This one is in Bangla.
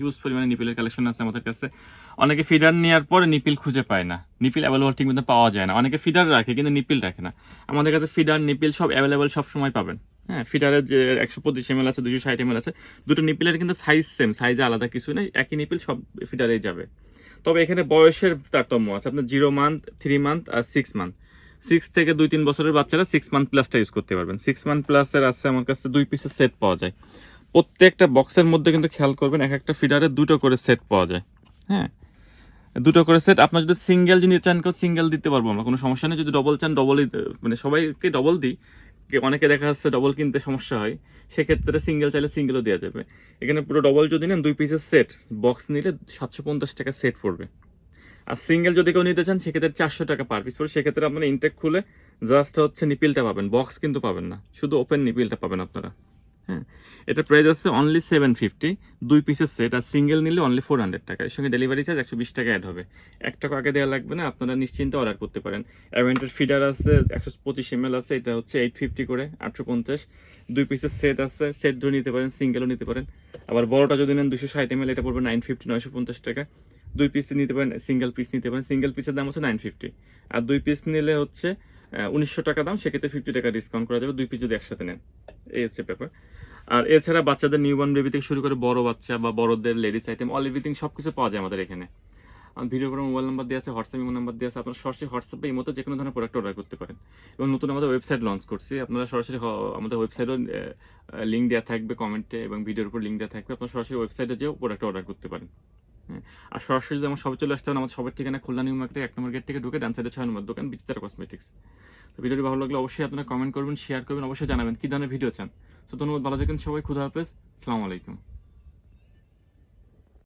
হিউজ পরিমাণে নিপিলের কালেকশন আছে আমাদের কাছে। অনেকে ফিডার নেওয়ার পরে নিপিল খুঁজে পায় না। নিপিল অ্যাভেলেবল ঠিক মতো পাওয়া যায় না। অনেকে ফিডার রাখে কিন্তু নিপিল রাখে না। আমাদের কাছে ফিডার নিপিল সব অ্যাভেলেবল সব সময় পাবেন। হ্যাঁ ফিডারের যে একশো পঁচিশ এম আছে, দুশো ষাট এম আছে, দুটো নিপিলের কিন্তু সাইজ সেম সাইজে আলাদা কিছু নেই। একই নিপিল সব ফিডারেই যাবে। তবে এখানে বয়সের তারতম্য আছে। আপনার জিরো মান্থ থ্রি মান্থ আর সিক্স মান্থ সিক্স থেকে দুই, তিন বছরের বাচ্চারা সিক্স মান্থ প্লাসটা ইউজ করতে পারবেন। সিক্স মান্থ প্লাসের আছে, আমার কাছে দুই পিসের সেট পাওয়া যায়। প্রত্যেকটা বক্সের মধ্যে কিন্তু খেয়াল করবেন এক একটা ফিডারে দুটো করে সেট পাওয়া যায়। হ্যাঁ? দুটো করে সেট আপনার যদি সিঙ্গেল যদি চান, কেউ সিঙ্গেল দিতে পারব আমরা, কোনো সমস্যা নেই। যদি ডবল চান ডবলই মানে সবাইকে ডবল দিই। অনেকে দেখা যাচ্ছে ডবল কিনতে সমস্যা হয়, সেক্ষেত্রে সিঙ্গেল চাইলে সিঙ্গেলও দেওয়া যাবে। এখানে পুরো ডবল যদি নেন, দুই পিসের সেট বক্স নিলে সাতশো পঞ্চাশ টাকা সেট পড়বে। আর সিঙ্গেল যদি কেউ নিতে চান, সেক্ষেত্রে চারশো টাকা পার পিস পড়বে। সেক্ষেত্রে আপনার ইনটেক খুলে জাস্ট হচ্ছে নিপিলটা পাবেন বক্স কিন্তু পাবেন না। শুধু ওপেন নিপিলটা পাবেন আপনারা। এটা প্রাইস আছে অনলি সেভেন ফিফটি দুই পিসের সেট আর সিঙ্গেল নিলে অনলি ফোর হান্ড্রেড টাকা। এর সঙ্গে ডেলিভারি চার্জ একশো বিশ টাকা অ্যাড হবে। এক টাকা আগে দেওয়া লাগবে না, আপনারা নিশ্চিন্তে অর্ডার করতে পারেন। অ্যাভেন্টের ফিডার আছে, একশো পঁচিশ এম আছে, এটা হচ্ছে এইট ফিফটি করে, আটশো পঞ্চাশ। দুই পিসের সেট আছে সেট ধরে নিতে পারেন সিঙ্গেলও নিতে পারেন। আবার বড়টা যদি নেন দুশো ষাট এম এটা পড়বে নাইন ফিফটি নয়শো পঞ্চাশ টাকা। দুই পিস নিতে পারেন সিঙ্গেল পিস নিতে পারেন সিঙ্গেল পিসের দাম হচ্ছে নাইন ফিফটি আর দুই পিস নিলে হচ্ছে উনিশশো টাকা দাম, সেক্ষেত্রে ফিফটি টাকা ডিসকাউন্ট করা যাবে, দুই পিস যদি একসাথে নেন। এই হচ্ছে ব্যাপার। আর এছাড়া বাচ্চাদের নিউবর্ন বেবি থেকে শুরু করে বড় বাচ্চা বা বড়দের লেডিস আইটেম অল এভরিথিং সব কিছু পাওয়া যায় আমাদের এখানে ভিডিও করে মোবাইল নাম্বার দেওয়া আছে হোয়াটসঅ্যাপ ইমো নাম্বার দিয়ে আছে, আপনারা সরাসরি হোয়াটসঅ্যাপে এই মতো যে কোনো ধরনের প্রোডাক্ট অর্ডার করতে পারেন এবং নতুন আমাদের ওয়েবসাইট লঞ্চ করছি, আপনারা সরাসরি আমাদের ওয়েবসাইটও লিঙ্ক দেওয়া থাকবে কমেন্টে এবং ভিডিওর উপর লিঙ্ক দেওয়া থাকবে, আপনারা সরাসরি ওয়েবসাইটে যেও প্রোডাক্ট অর্ডার করতে পারেন। আর সরাসরি যদি আমার সবাই চলে আসতে হবে আমার সবার ঠিকানা খুলনা, নিউ মার্কেটে এক নম্বর গেট থেকে ঢুকে ডান সাইডে ছয় নম্বর দোকান, বিচিতার কসমেটিক্স তো ভিডিওটি ভালো লাগলে অবশ্যই আপনারা কমেন্ট করবেন শেয়ার করবেন, অবশ্যই জানাবেন, কী ধরনের ভিডিও চান? তো ধন্যবাদ, ভালো থাকেন সবাই, খুদা হাফেজ আলাইকুম।